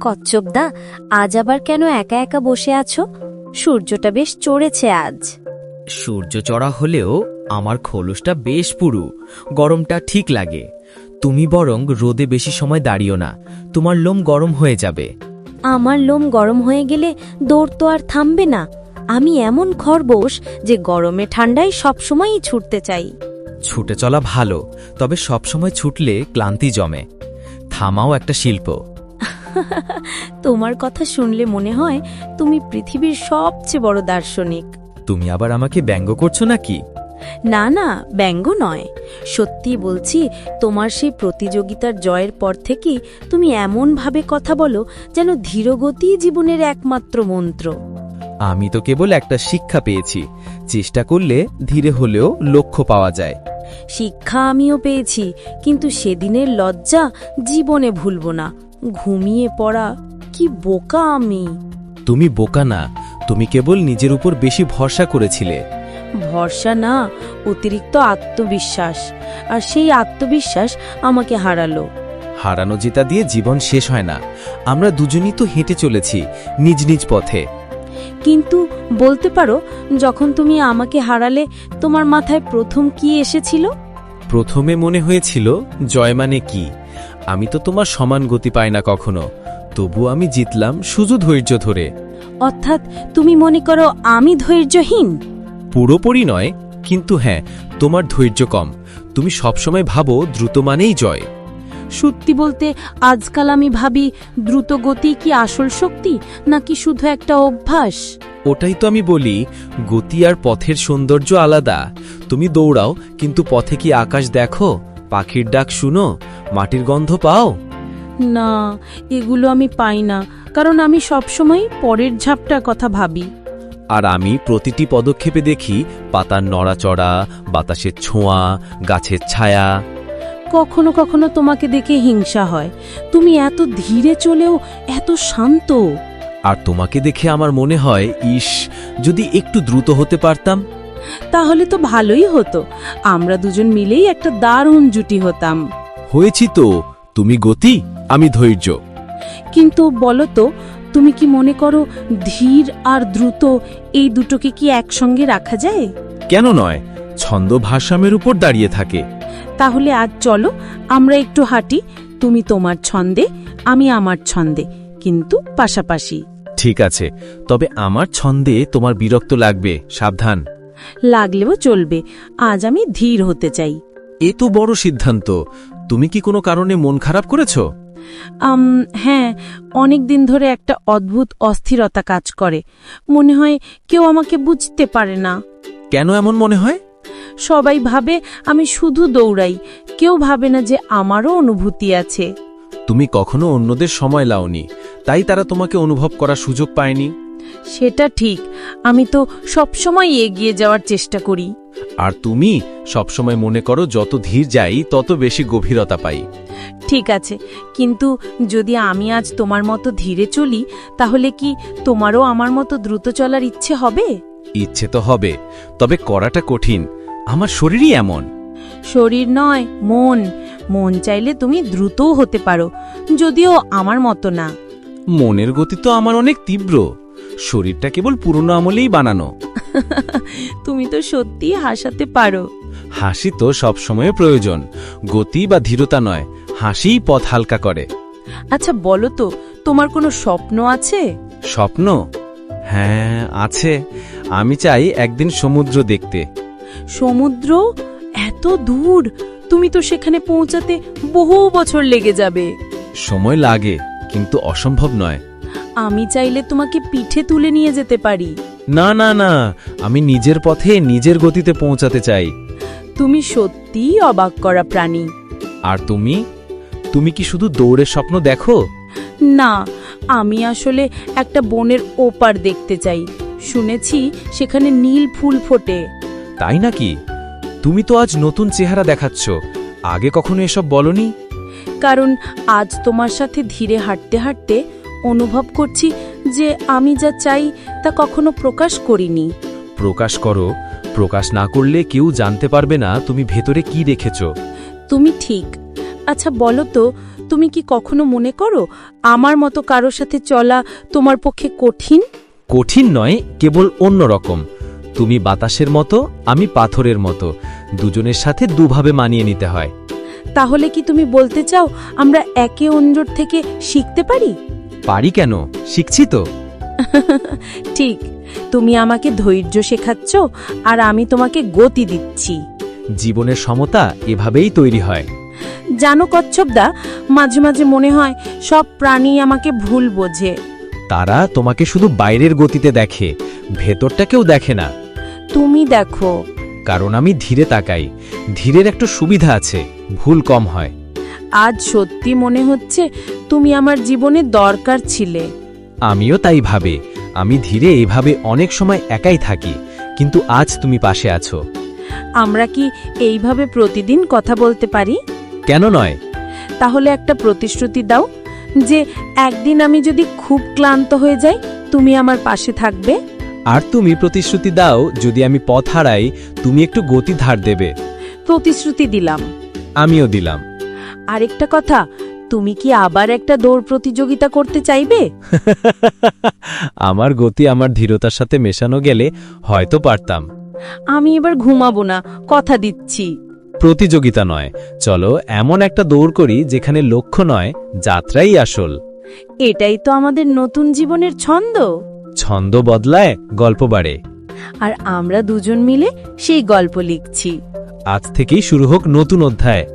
কচ্ছপদা আজ আবার কেন একা একা বসে আছো? সূর্যটা বেশ চড়েছে আজ। সূর্য চড়া হলেও আমার খোলসটা বেশ পুরু গরমটা ঠিক লাগে। তুমি বরং রোদে বেশি সময় দাঁড়িও না তোমার লোম গরম হয়ে যাবে। আমার লোম গরম হয়ে গেলে দৌড় তো আর থামবে না। আমি এমন খরগোশ যে গরমে ঠান্ডায় সবসময়ই ছুটতে চাই। ছুটে চলা ভালো তবে সবসময় ছুটলে ক্লান্তি জমে। থামাও একটা শিল্প। তোমার কথা শুনলে মনে হয় তুমি পৃথিবীর সবচেয়ে বড় দার্শনিক। তুমি আবার আমাকে ব্যঙ্গ করছ নাকি? না না ব্যঙ্গ নয়। সত্যি বলছি তোমার সেই প্রতিযোগিতার জয়ের পর থেকেই তুমি এমনভাবে কথা বলো যেন ধীরগতি জীবনের একমাত্র মন্ত্র। আমি তো কেবল একটা শিক্ষা পেয়েছি চেষ্টা করলে ধীরে হলেও লক্ষ্য পাওয়া যায়। শিক্ষা আমিও পেয়েছি কিন্তু সেদিনের লজ্জা জীবনে ভুলব না। ঘুমিয়ে পড়া কি বোকা আমি। তুমি বোকা না তুমি কেবল নিজের উপর বেশি ভরসা করেছিলে। ভরসা না অতিরিক্ত আত্মবিশ্বাস। আর সেই আত্মবিশ্বাস আমাকে হারালো। হারানো জেতা দিয়ে জীবন শেষ হয় না। আমরা দুজনই তো হেঁটে চলেছি নিজ নিজ পথে। কিন্তু বলতে পারো যখন তুমি আমাকে হারালে তোমার মাথায় প্রথম কি এসেছিল? প্রথমে মনে হয়েছিল জয় মানে কি? আমি তো তোমার সমান গতি পাই না কখনো। তবু আমি জিতলাম শুধু ধৈর্য ধরে। অর্থাৎ তুমি মনে করো আমি ধৈর্যহীন? পুরোপুরি নয় কিন্তু হ্যাঁ তোমার ধৈর্য কম। তুমি সবসময় ভাবো দ্রুত মানেই জয়। সত্যি বলতে আজকাল আমি ভাবি দ্রুত গতি কি আসল শক্তি নাকি শুধু একটা অভ্যাস? ওটাই তো আমি বলি গতি আর পথের সৌন্দর্য আলাদা। তুমি দৌড়াও কিন্তু পথে কি আকাশ দেখো? পাখির ডাক শুনো? মাটির গন্ধ পাও? না এগুলো আমি পাই না কারণ আমি সবসময় পরের ঝাপটার কথা ভাবি। আর আমি প্রতিটি পদক্ষেপে দেখি পাতার নড়াচড়া বাতাসের ছোঁয়া গাছের ছায়া। কখনো কখনো তোমাকে দেখে হিংসা হয়। তুমি এত ধীরে চলেও এত শান্ত। আর তোমাকে দেখে আমার মনে হয় ইস যদি একটু দ্রুত হতে পারতাম। তাহলে তো ভালোই হতো। আমরা দুজন মিলেই একটা দারুণ জুটি হতাম। হয়েছি তো তুমি গতি আমি ধৈর্য। কিন্তু বলো তো তুমি কি মনে করো ধীর আর দ্রুত এই দুটোকে কি একসঙ্গে রাখা যায়? কেন নয় ছন্দ ভারসাম্যের উপর দাঁড়িয়ে থাকে। তাহলে আজ চলো আমরা একটু হাঁটি তুমি তোমার ছন্দে আমি আমার ছন্দে কিন্তু পাশাপাশি। ঠিক আছে তবে আমার ছন্দে তোমার বিরক্ত লাগবে সাবধান। লাগলেও চলবে আজ আমি ধীর হতে চাই। এ তো বড় সিদ্ধান্ত তুমি কি কোনো কারণে মন খারাপ করেছ? আম হ্যাঁ অনেক দিন ধরে একটা অদ্ভুত অস্থিরতা কাজ করে। মনে হয় কেউ আমাকে বুঝতে পারে না। কেন এমন মনে হয়? সবাই ভাবে আমি শুধু দৌড়াই কেউ ভাবে না যে আমারও অনুভূতি আছে। তুমি কখনো অন্যদের সময় লাওনি তাই তারা তোমাকে অনুভব করার সুযোগ পায়নি। সেটা ঠিক। আমি তো সবসময় এগিয়ে যাওয়ার চেষ্টা করি। আর তুমি সবসময় মনে করো যত ধীর যাই তত বেশি গভীরতা পাই। ঠিক আছে কিন্তু যদি আমি আজ তোমার মতো ধীরে চলি তাহলে কি তোমারও আমার মতো দ্রুত চলার ইচ্ছে হবে? ইচ্ছে তো হবে তবে করাটা কঠিন। আমার শরীরই এমন। শরীর নয় মন। মন চাইলে তুমি দ্রুতও হতে পারো যদিও আমার মতো না। মনের গতি তো আমার অনেক তীব্র। শরীরটা কেবল পুরনো আমলেই বানানো। তুমি তো সত্যি হাসাতে পারো। হাসি তো সবসময় প্রয়োজন। গতি বা ধীরতা নয় হাসিই পথ হালকা করে। আচ্ছা বলো তো তোমার কোনো স্বপ্ন আছে? স্বপ্ন? হ্যাঁ আছে। আমি চাই একদিন সমুদ্র দেখতে। সমুদ্র? এত দূর! তুমি তো সেখানে পৌঁছাতে বহু বছর লেগে যাবে। সময় লাগে কিন্তু অসম্ভব নয়। আমি চাইলে তোমাকে পিঠে তুলে নিয়ে যেতে পারি। না না না আমি নিজের পথে নিজের গতিতে পৌঁছাতে চাই। তুমি সত্যিই অবাক করা প্রাণী। আর তুমি? তুমি কি শুধু দৌড়ের স্বপ্ন দেখো? না আমি আসলে একটা বনের ওপার দেখতে চাই। শুনেছি সেখানে নীল ফুল ফোটে। তাই নাকি? তুমি তো আজ নতুন চেহারা দেখাচ্ছ। আগে কখনো এসব বলনি? কারণ আজ তোমার সাথে ধীরে হাঁটতে হাঁটতে অনুভব করছি যে আমি যা চাই তা কখনো প্রকাশ করিনি। প্রকাশ করো প্রকাশ না করলে কেউ জানতে পারবে না তুমি ভেতরে কি রেখেছ তুমি ঠিক। আচ্ছা বলো তো তুমি কি কখনো মনে করো আমার মতো কারোর সাথে চলা তোমার পক্ষে কঠিন? কঠিন নয় কেবল অন্যরকম তুমি বাতাসের মতো আমি পাথরের মতো। দুজনের সাথে দুভাবে মানিয়ে নিতে হয়। তাহলে কি তুমি বলতে চাও আমরা একে অন্যর থেকে শিখতে পারি? পারি কেন? শিখছি তো। ঠিক তুমি আমাকে ধৈর্য শেখাচ্ছ আর আমি তোমাকে গতি দিচ্ছি। জীবনের সমতা এভাবেই তৈরি হয়। জানো কচ্ছপদা মাঝে মাঝে মনে হয় সব প্রাণী আমাকে ভুল বোঝে। তারা তোমাকে শুধু বাইরের গতিতে দেখে ভেতরটা কেউ দেখে না। তুমি দেখো। কারণ আমি ধীরে তাকাই ধীরের একটা সুবিধা আছে ভুল কম হয়। আজ সত্যি মনে হচ্ছে তুমি আমার জীবনে দরকার ছিলে। আমিও তাই ভাবে। আমি ধীরে এভাবে অনেক সময় একাই থাকি কিন্তু আজ তুমি পাশে আছো। আমরা কি এইভাবে প্রতিদিন কথা বলতে পারি? কেন নয়? তাহলে একটা প্রতিশ্রুতি দাও যে একদিন আমি যদি খুব ক্লান্ত হয়ে যাই তুমি আমার পাশে থাকবে। আর তুমি প্রতিশ্রুতি দাও যদি আমি পথ হারাই তুমি একটু গতি ধার দেবে। প্রতিশ্রুতি দিলাম। আমিও দিলাম। আরেকটা কথা তুমি কি আবার একটা দৌড় প্রতিযোগিতা করতে চাইবে? আমার গতি আমার ধীরতার সাথে মেশানো গেলে হয়তো পারতাম। আমি এবার ঘুমাবো না কথা দিচ্ছি। প্রতিযোগিতা নয় চলো এমন একটা দৌড় করি যেখানে লক্ষ্য নয় যাত্রাই আসল। এটাই তো আমাদের নতুন জীবনের ছন্দ। ছন্দ বদলায় গল্প বাড়ে। আর আমরা দুজন মিলে সেই গল্প লিখছি। আজ থেকেই শুরু হোক নতুন অধ্যায়।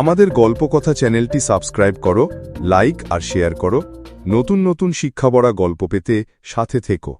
আমাদের গল্পকথা চ্যানেলটি সাবস্ক্রাইব করো, লাইক আর শেয়ার করো। নতুন নতুন শিক্ষা বড়া গল্প পেতে সাথে থেকো।